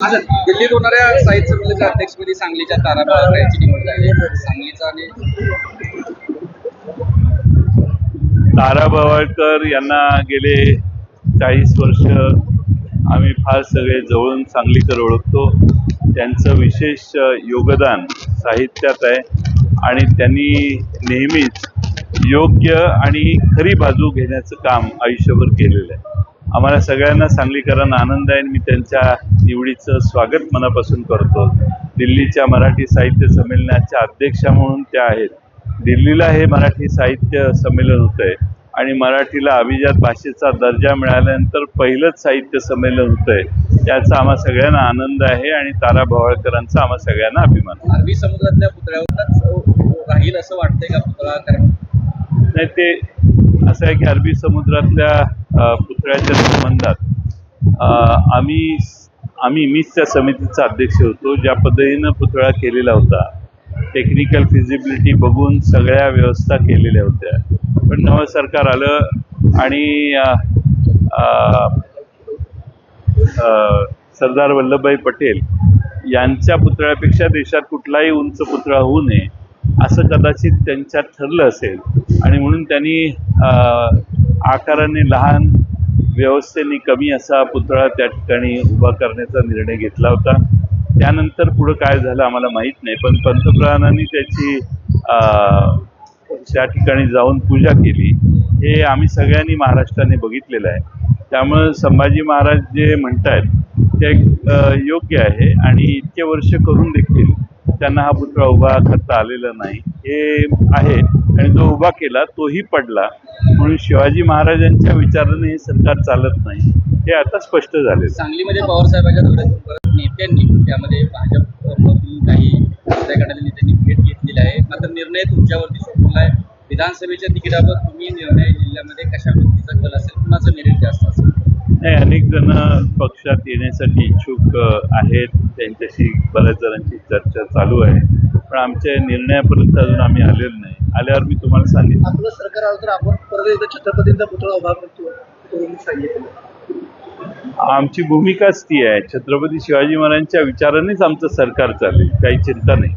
दिल्लीत होणाऱ्या साहित्य संमेलनाच्या अध्यक्षपदी सांगलीच्या ताराबाग यांची निवड झाली. सांगलीचा आणि तारा भवाळकर यांना गेले चाळीस वर्ष. आम्ही फार सगळे जवळून सांगलीकर ओळखतो. त्यांचं विशेष योगदान साहित्यात आहे. आणि त्यांनी नेहमीच योग्य आणि खरी बाजू घेण्याचं काम आयुष्यभर केलेलं आहे. आम्हाला सगळ्यांना सांगलीकरांना आनंद आहे आणि मी त्यांच्या निवडीचं स्वागत मनापासून करतो. दिल्लीच्या मराठी साहित्य संमेलनाच्या अध्यक्षा म्हणून त्या आहेत. दिल्लीला हे मराठी साहित्य संमेलन होत आहे आणि मराठीला अभिजात भाषेचा दर्जा मिळाल्यानंतर पहिलंच साहित्य संमेलन होत आहे याचा आम्हा सगळ्यांना आनंद आहे आणि तारा भवाळकरांचा आम्हा सगळ्यांना अभिमान आहे. अरबी समुद्रातल्या पुतळ्यावरच राहील असं वाटतंय का पुतळा कारण नाही ते असं आहे की अरबी समुद्रातल्या पुतळ्याच्या संबंधात आम्ही आम्ही मीच त्या समितीचा अध्यक्ष होतो ज्या पद्धतीनं पुतळा केलेला होता. टेक्निकल फिजिबिलिटी बघून सगळ्या व्यवस्था केलेल्या होत्या. पण नवं सरकार आलं आणि सरदार वल्लभभाई पटेल यांच्या पुतळ्यापेक्षा देशात कुठलाही उंच पुतळा होऊ नये असं कदाचित त्यांच्यात ठरलं असेल. आणि म्हणून त्यांनी आकाराने लहान व्यवस्थेने कमी असा पुतळा त्या ठिकाणी उभा करण्याचा निर्णय घेतला होता. त्यानंतर पुढं काय झालं आम्हाला माहीत नाही पण पंतप्रधानांनी त्याची त्या ठिकाणी जाऊन पूजा केली. हे आम्ही सगळ्यांनी महाराष्ट्राने बघितलेलं आहे. त्यामुळं संभाजी महाराज जे म्हणतायत ते योग्य आहे आणि इतके वर्ष करून देखील त्यांना हा पुतळा उभा करता आलेला नाही. हे आहे आणि जो उभा केला तोही पडला. म्हणून शिवाजी महाराजांच्या विचाराने हे सरकार चालत नाही. हे आता स्पष्ट झाले सांगलीमध्ये पवारसाहेबांच्या नेत्यांनी त्यामध्ये भाजप काही दुसऱ्या नेत्यांनी भेट घेतलेली आहे. मात्र निर्णय तुमच्यावरती सोपवला आहे विधानसभेच्या तिकिटावर तुम्ही निर्णय जिल्ह्यामध्ये कशा व्यक्तीचा कल असेल? कुणाचं मेरिट जास्त असेल? नाही अनेक जण पक्षात येण्यासाठी इच्छुक आहेत. त्यांच्याशी बऱ्याच जणांची चर्चा चालू आहे. पण आमच्या निर्णयापर्यंत अजून आम्ही आलेलो नाही. आल्यावर मी तुम्हाला सांगेन. आपलं सरकार आलं तर आपण परत एकदा छत्रपतींचा पुतळा उभा करतो करून सांगितलं आमची भूमिकाच ती आहे. छत्रपती शिवाजी महाराजांच्या विचारानेच आमचं सरकार चालेल काही चिंता नाही.